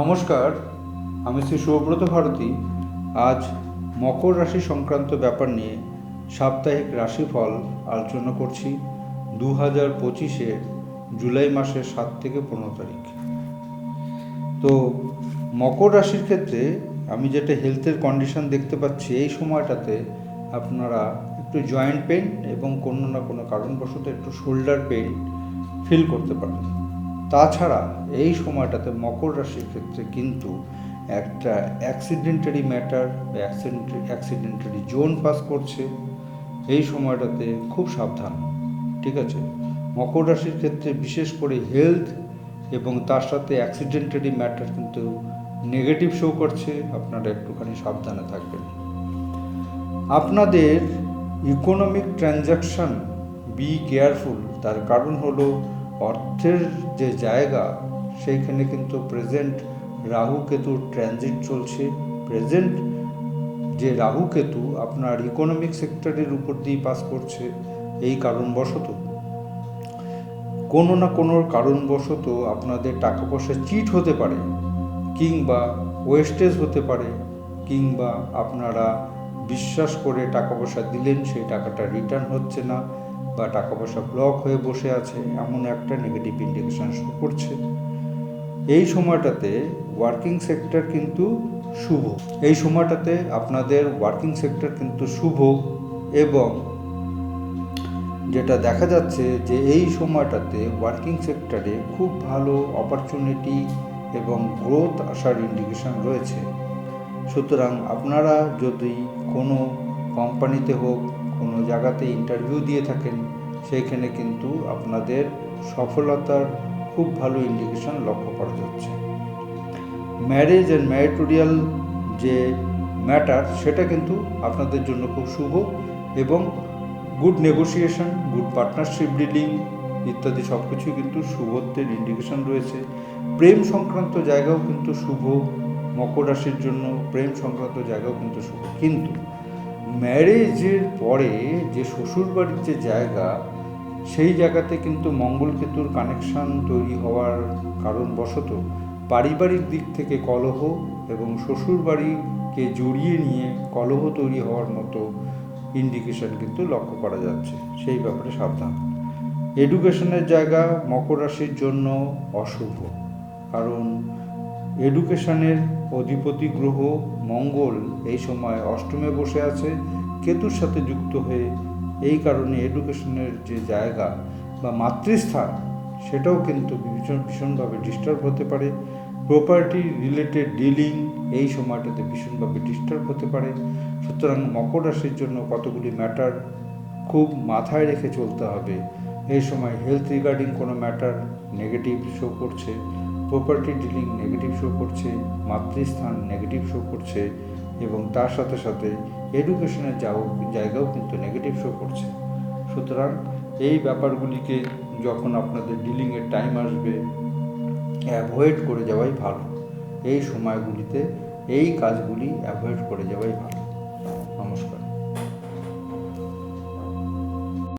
নমস্কার, আমি শ্রী শুভব্রত ভারতী। আজ মকর রাশি সংক্রান্ত ব্যাপার নিয়ে সাপ্তাহিক রাশিফল আলোচনা করছি দু হাজার পঁচিশে জুলাই মাসের সাত থেকে পনেরো তারিখ। তো মকর রাশির ক্ষেত্রে আমি যেটা হেলথের কন্ডিশন দেখতে পাচ্ছি, এই সময়টাতে আপনারা একটু জয়েন্ট পেন এবং কোনো না কোনো কারণবশত একটু শোল্ডার পেন ফিল করতে পারেন। তাছাড়া এই সময়টাতে মকর রাশির ক্ষেত্রে কিন্তু একটা অ্যাক্সিডেন্টারি ম্যাটার বা অ্যাক্সিডেন্টারি জোন পাস করছে। এই সময়টাতে খুব সাবধান, ঠিক আছে? মকর রাশির ক্ষেত্রে বিশেষ করে হেলথ এবং তার সাথে অ্যাক্সিডেন্টারি ম্যাটার কিন্তু নেগেটিভ শো করছে। আপনারা একটুখানি সাবধানে থাকবেন। আপনাদের ইকোনমিক ট্রানজাকশন বি কেয়ারফুল তার কারণ হলো অর্থের যে জায়গা, সেইখানে কিন্তু প্রেজেন্ট রাহু কেতুর ট্রানজিট চলছে। প্রেজেন্ট যে রাহু কেতু আপনার ইকোনমিক সেক্টরের উপর দিয়ে পাস করছে, এই কারণবশত। কোনো না কোনো কারণবশত আপনাদের টাকা পয়সা চিট হতে পারে, কিংবা ওয়েস্টেজ হতে পারে, কিংবা আপনারা বিশ্বাস করে টাকা পয়সা দিলেন, সেই টাকাটা রিটার্ন হচ্ছে না। বা টাকা পয়সা ব্লক হয়ে বসে আছে, এমন একটা নেগেটিভ ইন্ডিকেশন শো করছে। এই সময়টাতে ওয়ার্কিং সেক্টর কিন্তু শুভ। এই সময়টাতে আপনাদের ওয়ার্কিং সেক্টর কিন্তু শুভ এবং যেটা দেখা যাচ্ছে যে এই সময়টাতে ওয়ার্কিং সেক্টরে খুব ভালো অপরচুনিটি এবং গ্রোথ আসার ইন্ডিকেশন রয়েছে। সুতরাং আপনারা যদি কোনো কোম্পানিতে হোক কোনো জায়গাতে ইন্টারভিউ দিয়ে থাকেন, সেইখানে কিন্তু আপনাদের সফলতার খুব ভালো ইন্ডিকেশন লক্ষ্য করা যাচ্ছে। ম্যারেজ অ্যান্ড ম্যারিটোরিয়াল যে ম্যাটার সেটা কিন্তু আপনাদের জন্য খুব শুভ এবং good negotiation good partnership dealing ইত্যাদি সব কিছুই কিন্তু শুভত্বের ইন্ডিকেশন রয়েছে। প্রেম সংক্রান্ত জায়গাও কিন্তু শুভ, মকর রাশির জন্য প্রেম সংক্রান্ত জায়গাও কিন্তু শুভ। কিন্তু ম্যারেজের পরে যে শ্বশুরবাড়ির যে জায়গা, সেই জায়গাতে কিন্তু মঙ্গলকেতুর কানেকশন তৈরি হওয়ার কারণবশত পারিবারিক দিক থেকে কলহ এবং শ্বশুরবাড়িকে জড়িয়ে নিয়ে কলহ তৈরি হওয়ার মতো ইন্ডিকেশন কিন্তু লক্ষ্য করা যাচ্ছে। সেই ব্যাপারে সাবধান। এডুকেশনের জায়গা মকর রাশির জন্য অশুভ। কারণ এডুকেশনের অধিপতি গ্রহ মঙ্গল এই সময় অষ্টমে বসে আছে, কেতুর সাথে যুক্ত হয়ে এই কারণে এডুকেশনের যে জায়গা বা মাতৃস্থান, সেটাও কিন্তু ভীষণ, ভীষণভাবে ডিস্টার্ব হতে পারে। প্রপার্টি রিলেটেড ডিলিং এই সময়টাতে ভীষণভাবে ডিস্টার্ব হতে পারে। সুতরাং মকর রাশির জন্য কতগুলি ম্যাটার খুব মাথায় রেখে চলতে হবে। এই সময় হেলথ রিগার্ডিং কোনো ম্যাটার নেগেটিভ শো করছে। প্রপার্টি ডিলিং নেগেটিভ শো করছে, মাতৃস্থান নেগেটিভ শো করছে এবং তার সাথে সাথে এডুকেশনের যাও, জায়গাও কিন্তু নেগেটিভ শো করছে। সুতরাং এই ব্যাপারগুলিকে যখন আপনাদের ডিলিংয়ের টাইম আসবে অ্যাভয়েড করে যাওয়াই ভালো। এই সময়গুলিতে এই কাজগুলি অ্যাভয়েড করে যাওয়াই ভালো। নমস্কার।